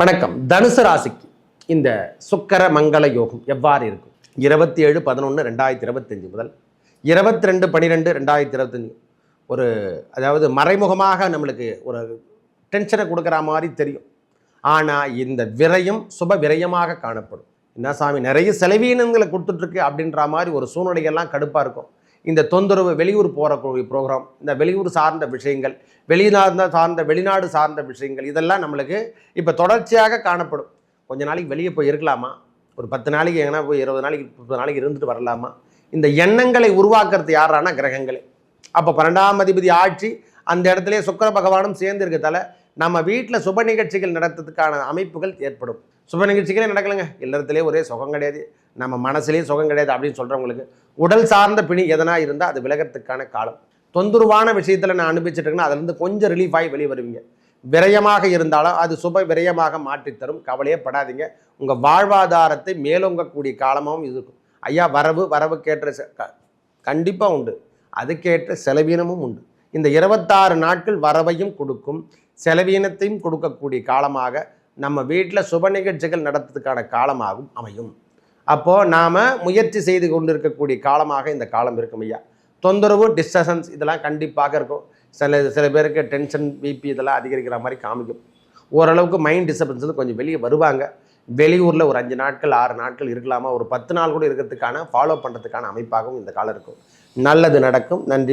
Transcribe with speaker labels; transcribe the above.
Speaker 1: வணக்கம். தனுசு ராசிக்கு இந்த சுக்கர மங்கள யோகம் எவ்வாறு இருக்கும்? இருபத்தி ஏழு பதினொன்று ரெண்டாயிரத்தி இருபத்தஞ்சு முதல் இருபத்தி ரெண்டு பன்னிரெண்டு ரெண்டாயிரத்தி இருபத்தஞ்சு. ஒரு அதாவது மறைமுகமாக நம்மளுக்கு ஒரு டென்ஷனை கொடுக்குற மாதிரி தெரியும். ஆனால் இந்த விரயம் சுப விரயமாக காணப்படும். என்ன சாமி நிறைய செலவீனங்களை கொடுத்துட்ருக்கு அப்படின்ற மாதிரி ஒரு சூழ்நிலைகள்லாம் கடுப்பாக இருக்கும். இந்த தொந்தரவு வெளியூர் போகக்கூடிய ப்ரோக்ராம் இந்த வெளியூர் சார்ந்த விஷயங்கள் வெளிநாடு சார்ந்த வெளிநாடு சார்ந்த விஷயங்கள் இதெல்லாம் நம்மளுக்கு இப்போ தொடர்ச்சியாக காணப்படும். கொஞ்ச நாளைக்கு வெளியே போய் இருக்கலாமா ஒரு பத்து நாளைக்கு எங்கன்னா போய் இருபது நாளைக்கு முப்பது நாளைக்கு இருந்துட்டு வரலாமா? இந்த எண்ணங்களை உருவாக்குறது யாரானா கிரகங்களே. அப்போ பன்னெண்டாம் அதிபதி ஆட்சி அந்த இடத்துல சுக்கிர பகவானும் சேர்ந்து இருக்கிறதால நம்ம வீட்டில் சுப நிகழ்ச்சிகள் நடத்துறதுக்கான அமைப்புகள் ஏற்படும். சுப நிகழ்ச்சிகளே நடக்கலைங்க. இல்லறத்திலே ஒரே சுகம் கிடையாது. நம்ம மனசுலேயும் சுகம் கிடையாது அப்படின்னு சொல்கிறவங்களுக்கு உடல் சார்ந்த பிணி எதனா இருந்தால் அது விலகிறதுக்கான காலம். தொந்தரவான விஷயத்தில் நான் அனுபவிச்சுட்டு இருக்கேன்னா அதுலேருந்து கொஞ்சம் ரிலீஃப் ஆகி வெளியே வருவீங்க. விரயமாக இருந்தாலும் அது சுப விரயமாக மாற்றித்தரும் கவலையே படாதீங்க. உங்கள் வாழ்வாதாரத்தை மேலோங்கக்கூடிய காலமாகவும் இருக்கும். ஐயா வரவு வரவுக்கேற்ற செ- கண்டிப்பாக உண்டு. அதுக்கேற்ற செலவீனமும் உண்டு. இந்த இருபத்தாறு நாட்கள் வரவையும் கொடுக்கும். செலவீனத்தையும் கொடுக்கக்கூடிய காலமாக நம்ம வீட்டில் சுப நிகழ்ச்சிகள் நடத்துறதுக்கான காலமாகவும் அமையும். அப்போது நாம் முயற்சி செய்து கொண்டிருக்கக்கூடிய காலமாக இந்த காலம் இருக்கும் ஐயா. தொந்தரவு டிஸ்டர்சன்ஸ் இதெல்லாம் கண்டிப்பாக இருக்கும். சில சில பேருக்கு டென்ஷன் பிபி இதெல்லாம் அதிகரிக்கிற மாதிரி காமிக்கும். ஓரளவுக்கு மைண்ட் டிஸ்டர்பன்ஸ் கொஞ்சம் வெளியே வருவாங்க. வெளியூரில் ஒரு அஞ்சு நாட்கள் ஆறு நாட்கள் இருக்கலாமா? ஒரு பத்து நாள் கூட இருக்கிறதுக்கான ஃபாலோ பண்ணுறதுக்கான அமைப்பாகவும் இந்த காலம் இருக்கும். நல்லது நடக்கும். நன்றி.